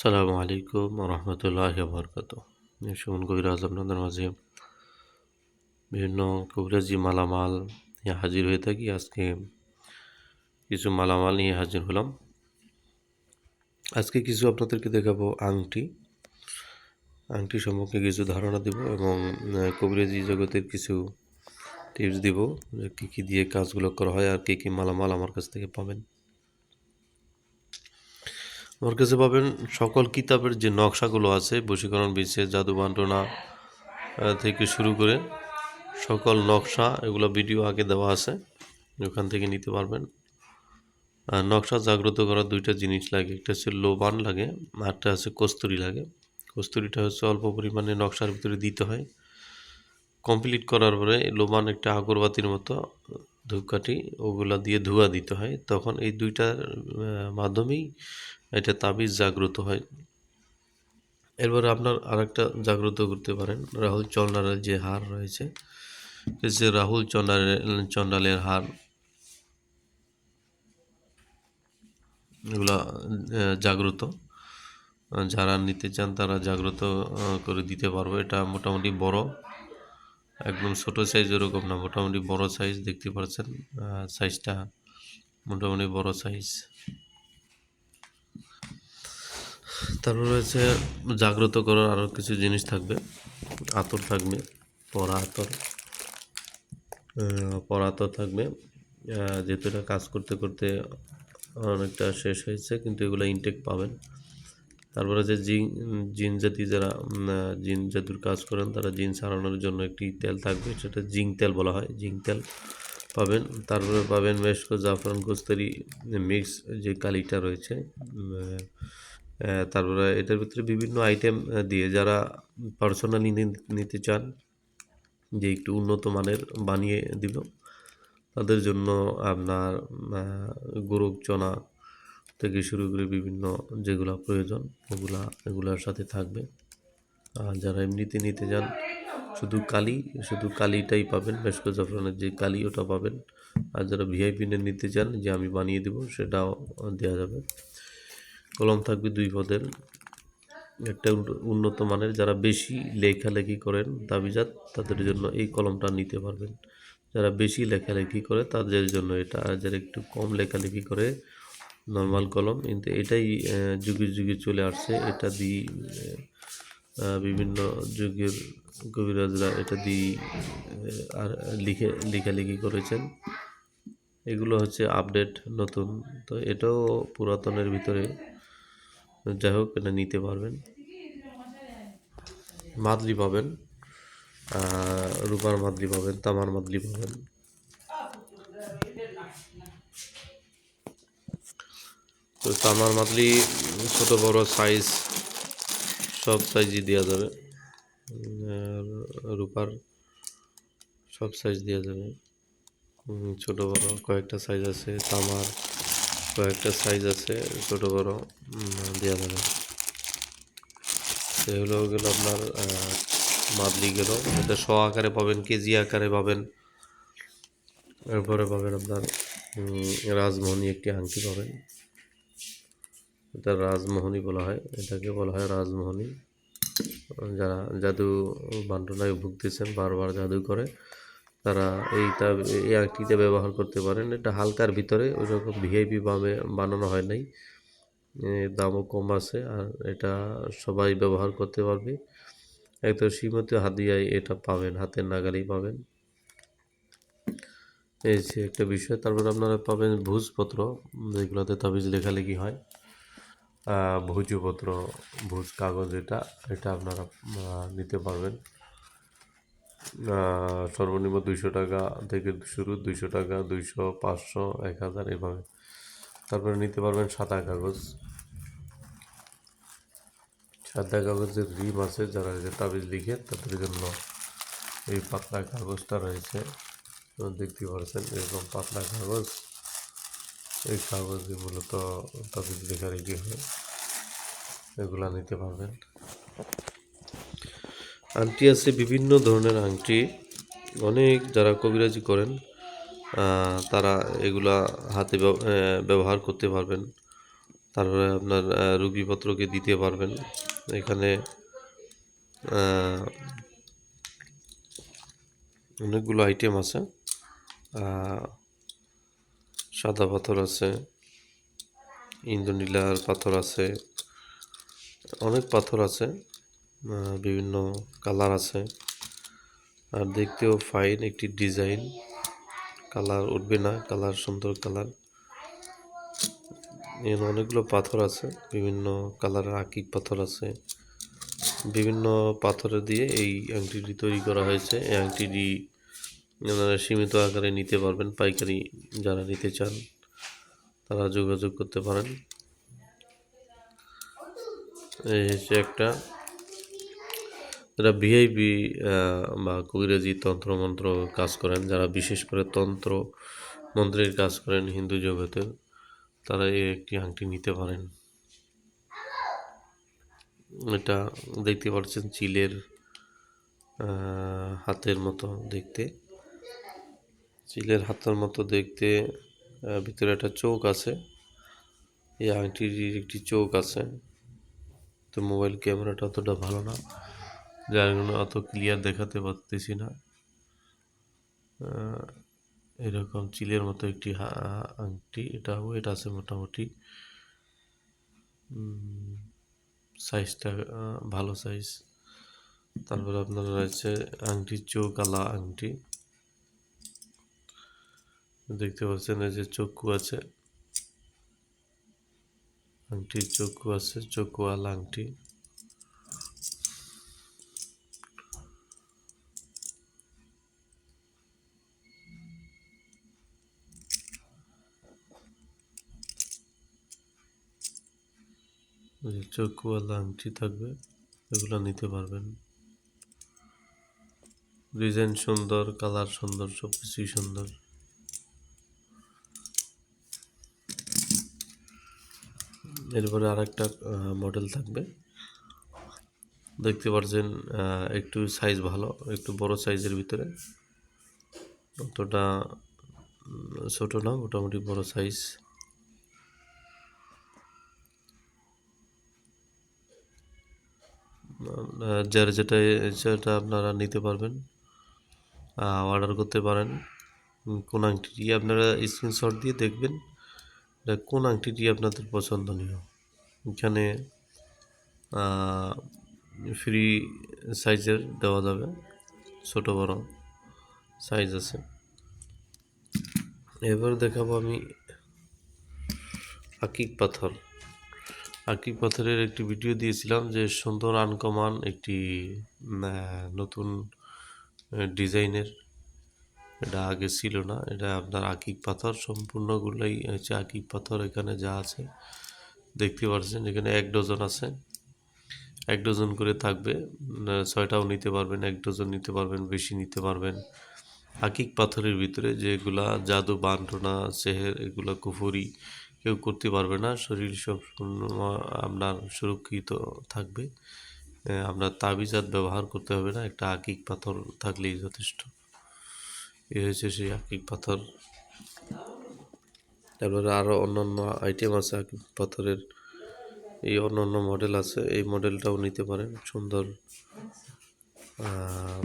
সালামু আলাইকুম রহমতুল্লাহ বরকত সুমন কবিরাজ আপনাদের মাঝে বিভিন্ন কবিরাজি মালামাল নিয়ে হাজির হয়ে থাকি। আজকে কিছু মালামাল নিয়ে হাজির হলাম। আজকে কিছু আপনাদেরকে দেখাবো আংটি। আংটি সম্পর্কে কিছু ধারণা দিব এবং কবিরাজি জগতের কিছু টিপস দিব যে কী কী দিয়ে কাজগুলো করা হয় আর কী কী মালামাল আমার কাছ থেকে পাবেন। আমার কাছে পাবেন সকল কিতাবের যে নকশাগুলো আছে, বশীকরণ, বিশেষ, জাদু বান্টনা থেকে শুরু করে সকল নকশা, এগুলো ভিডিও আগে দেওয়া আছে, ওখান থেকে নিতে পারবেন। নকশা জাগ্রত করার দুইটা জিনিস লাগে, একটা হচ্ছে লোবান লাগে আরটা হচ্ছে কস্তুরি লাগে। কস্তুরিটা হচ্ছে অল্প পরিমাণে নকশার ভিতরে দিতে হয়। কমপ্লিট করার পরে লোবান একটা আগরবাতির মতো ধূপকাঠি, ওগুলো দিয়ে ধোয়া দিতে হয়। তখন এই দুইটার মাধ্যমেই এটা তাবিজ জাগ্রত হয়। এরপরে আপনার আরেকটা জাগ্রত করতে পারেন, রাহুল চন্ডালের যে হার রয়েছে যে রাহুল চন্ডালের চন্ডালের হার, এগুলা জাগ্রত। যারা নিতে চান তারা জাগ্রত করে দিতে পারব। এটা মোটামুটি বড়, একদম ছোট সাইজ এরকম না, মোটামুটি বড় সাইজ দেখতে পাচ্ছেন সাইজটা মোটামুটি বড় সাইজ তারপর রয়েছে জাগ্রত করার আরও কিছু জিনিস থাকবে। আতর থাকবে, পরা আতর। পরা আতর থাকবে। যেহেতু এটা কাজ করতে করতে অনেকটা শেষ হয়েছে, কিন্তু এগুলো ইনটেক পাবেন। তারপরে যে জিন জিন জাতি যারা জিন জাদুর কাজ করেন, তারা জিন সারানোর জন্য একটি তেল থাকবে, সেটা জিঙ্ক তেল বলা হয় জিঙ্ক তেল পাবেন। তারপরে পাবেন মেশকো জাফরান গোস্তারি মিক্স যে কালিটা রয়েছে তারপরে এটার ভিতরে বিভিন্ন আইটেম দিয়ে যারা পার্সোনালি নিতে চান, যে একটু উন্নত মানের বানিয়ে দিব, তাদের জন্য আপনার গরুক চনা থেকে শুরু করে বিভিন্ন যেগুলা প্রয়োজন, ওগুলা, এগুলার সাথে থাকবে। আর যারা এমনিতে নিতে যান, শুধু কালি, শুধু কালিটাই পাবেন বেশকো জাফরানের যে কালি ওটা পাবেন। আর যারা ভিআইপি নিতে চান, যে আমি বানিয়ে দেবো, সেটাও দেওয়া যাবে। কলম থাকবে দুই পদের। একটা উন্নত মানের, যারা বেশি লেখালেখি করেন দাবিজাত, তাদের জন্য এই কলমটা নিতে পারবেন। যারা বেশি লেখালেখি করে, তাদের জন্য এটা। আর যারা একটু কম লেখালেখি করে, নর্মাল কলম, কিন্তু এটাই যুগে যুগে চলে আসছে। এটা দিয়ে বিভিন্ন যুগের কবিরাজরা এটা দিয়ে আর লিখে, লেখালেখি করেছেন। এগুলো হচ্ছে আপডেট, নতুন। তো এটাও পুরাতনের ভিতরে যাই হোক, এটা নিতে পারবেন। মাদলি পাবেন। রূপার মাদলি পাবেন, তামার মাদলি পাবেন। তো তামার মাদলি ছোট, বড় সাইজ সব সাইজই দেওয়া যাবে। রূপার সব সাইজ দেওয়া যাবে। ছোট, বড় কয়েকটা সাইজ আছে, তামার কয়েকটা সাইজ আছে, ছোট বড় দেওয়া যাবে। এগুলো গেলো আপনার মাদলি গেল। এটা শ আকারে পাবেন, কেজি আকারে পাবেন। এরপরে পাবেন আপনার রাজমোহনী একটি আংটি পাবেন। এটা রাজমোহনী বলা হয়। এটাকে বলা হয় রাজমোহনী। যারা জাদু বান্টনায় ভুগতেছেন, বারবার জাদু করে। তারা এইটা এই আংটিটা ব্যবহার করতে পারেন। এটা হালকার ভিতরে ওই রকম ভিআইপি ভাবে বানানো হয় নাই। দামও কম আছে আর এটা সবাই ব্যবহার করতে পারবে। একদম সীমিত হাদিয়ায় এটা পাবেন, হাতের নাগালেই পাবেন। এই যে একটা বিষয়, তারপর আপনারা পাবেন ভুজপত্র, যেগুলোতে তাবিজ লেখালেখি হয়। ভোজপত্র, ভুজ কাগজ এটা এটা আপনারা নিতে পারবেন। সর্বনিম্ন দুইশো টাকা থেকে শুরু দুইশো টাকা, দুইশো, পাঁচশো, এক হাজার এভাবে। তারপরে নিতে পারবেন সাদা কাগজ। সাদা কাগজের রিম আছে, যারা যে তাবিজ লিখে, তাদের জন্য এই পাতলা কাগজটা রয়েছে। দেখতে পাচ্ছেন এরকম পাতলা কাগজ। এই কাগজে মূলত তাবিজ লেখার লেখালেখি হয়। এগুলা নিতে পারবেন। আংটি আছে, বিভিন্ন ধরনের আংটি। অনেক যারা কবিরাজি করেন তারা এগুলা হাতে ব্যবহার করতে পারবেন। তারপরে আপনার রুগীপত্রকে দিতে পারবেন। এখানে অনেকগুলো আইটেম আছে। সাদা পাথর আছে ইন্দ্রনীলার পাথর আছে, অনেক পাথর আছে। বিভিন্ন কালার আছে। আর দেখতেও ফাইন একটি ডিজাইন। কালার উঠবে না, কালার সুন্দর কালার। এখানে অনেকগুলো পাথর আছে, বিভিন্ন কালারের আকিক পাথর আছে। বিভিন্ন পাথরে দিয়ে এই আংটিটি তৈরি করা হয়েছে। এই আংটিটি আপনারা সীমিত আকারে নিতে পারবেন, পাইকারি যারা নিতে চান, তারা যোগাযোগ করতে পারেন। এই হচ্ছে একটা যারা ভিআইপি বা কবিরাজি তন্ত্রমন্ত্র কাজ করেন, যারা বিশেষ করে তন্ত্র মন্ত্রের কাজ করেন হিন্দু জগতে, তারা এই একটি আংটি নিতে পারেন। এটা দেখতে পাচ্ছেন চিলের হাতের মতো দেখতে। চিলের হাতের মতো দেখতে ভিতরে একটা চোখ আছে। এই আংটির একটি চোখ আছে। তো মোবাইল ক্যামেরাটা অতটা ভালো না। যার জন্য অত ক্লিয়ার দেখাতে পারতেছি না। এরকম চিলের মতো একটি আংটি, এটা ওয়েট আছে মোটামুটি। সাইজটা ভালো সাইজ তারপরে আপনার রয়েছে আংটি চৌকালা আংটি। দেখতে পাচ্ছেন, এই যে চক্ষু আছে। আংটির চক্ষু আছে, চক্ষুয়ালা আংটি। যে চক্ষুওয়ালা আংটি থাকবে এগুলো নিতে পারবেন। ডিজাইন সুন্দর কালার সুন্দর সব কিছুই সুন্দর। এরপরে আর একটা মডেল থাকবে। দেখতে পাচ্ছেন আহ, একটু সাইজ ভালো একটু বড় সাইজের ভিতরে। অতটা ছোট না মোটামুটি বড় সাইজ যার যেটা সেটা আপনারা নিতে পারবেন অর্ডার করতে পারেন। কোন আংটিটি আপনারা স্ক্রিনশট দিয়ে দেখবেন কোন আংটিটি আপনাদের পছন্দনীয়। এখানে ফ্রি সাইজের দেওয়া যাবে, ছোট বড় সাইজ আছে। এবার দেখাবো আমি আকিক পাথর। আকিক পাথরের একটি ভিডিও দিয়েছিলাম যে সুন্দর আনকমান একটি নতুন ডিজাইনের। এটা আগে ছিল না, এটা আপনার আকিক পাথর সম্পূর্ণগুলোই হচ্ছে আকিক পাথর এখানে যা আছে। দেখতে পাচ্ছেন এখানে এক ডজন আছে। এক ডজন করে থাকবে ছয়টাও নিতে পারবেন, এক ডজন নিতে পারবেন, বেশি নিতে পারবেন। আকিক পাথরের ভিতরে যেগুলা জাদু বান্টনা সেহের, এগুলা কুফুরি কেউ করতে পারবে না। শরীর সব আপনার সুরক্ষিত থাকবে। আপনার তাবিজাত ব্যবহার করতে হবে না। একটা আকিক পাথর থাকলেই যথেষ্ট। এ হয়েছে সেই আকিক পাথর। তারপরে আরও অন্যান্য আইটেম আছে আকিক পাথরের। এই অন্যান্য মডেল আছে। এই মডেলটাও নিতে পারেন। সুন্দর।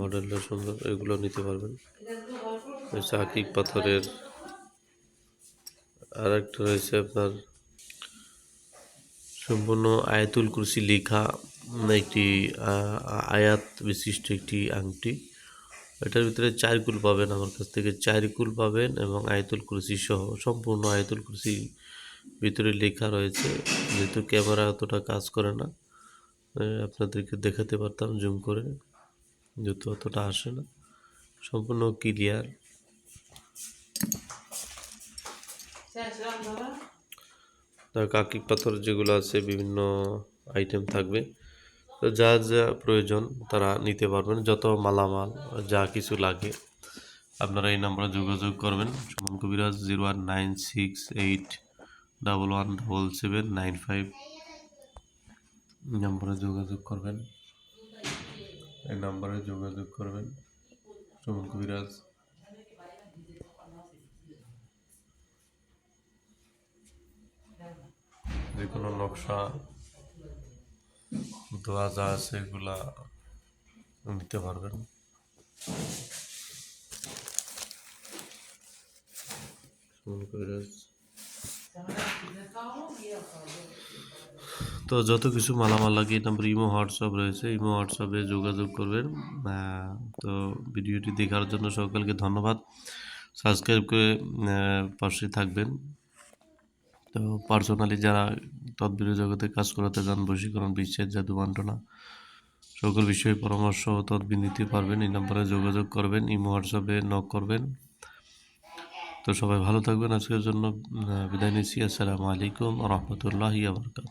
মডেলটা সুন্দর। এগুলো নিতে পারবেন। আকিক পাথরের আর একটা রয়েছে আপনার সম্পূর্ণ আয়াতুল কুরসি লেখা একটি আয়াত বিশিষ্ট একটি আংটি। এটার ভিতরে চার কুল পাবেন আমার কাছ থেকে। চার কুল পাবেন এবং আয়তুল কুরসি সহ, সম্পূর্ণ আয়তুল কুরসি ভিতরে লেখা রয়েছে। যেহেতু ক্যামেরা অতটা কাজ করে না আপনাদেরকে দেখাতে পারতাম জুম করে, যেহেতু অতটা আসে না। সম্পূর্ণ ক্লিয়ার। তার কাকিক পাথর যেগুলো আছে, বিভিন্ন আইটেম থাকবে। তো যা যা প্রয়োজন তারা নিতে পারবেন। যত মালামাল, যা কিছু লাগে, আপনারা এই নাম্বারে যোগাযোগ করবেন। Suman Kabiraj zero one nine six eight double one double seven nine five নাম্বারে যোগাযোগ করবেন। এই নাম্বারে যোগাযোগ করবেন। সুমন কবিরাজ। যে কোনো নকশা, দোয়া যা আছে এগুলা নিতে পারবেন। তো যত কিছু মালামাল লাগে নাম্বার ইমো হোয়াটসঅ্যাপ রয়েছে, ইমো হোয়াটসঅ্যাপে যোগাযোগ করবেন। তো ভিডিওটি দেখার জন্য সকলকে ধন্যবাদ। সাবস্ক্রাইব করে পাশে থাকবেন। তো পার্সোনালি যারা তদবির জগতে কাজ করাতে যান বশীকরণ বিশ্বের জাদু, বান্টনা, সকল বিষয়ে পরামর্শ ও তদবির নিতে পারবেন। এই নম্বরে যোগাযোগ করবেন, ইমো, হোয়াটসঅ্যাপে নক করবেন। তো সবাই ভালো থাকবেন। আজকের জন্য বিদায় নিচ্ছি। আসসালামু আলাইকুম রহমতুল্লাহ আবরকাত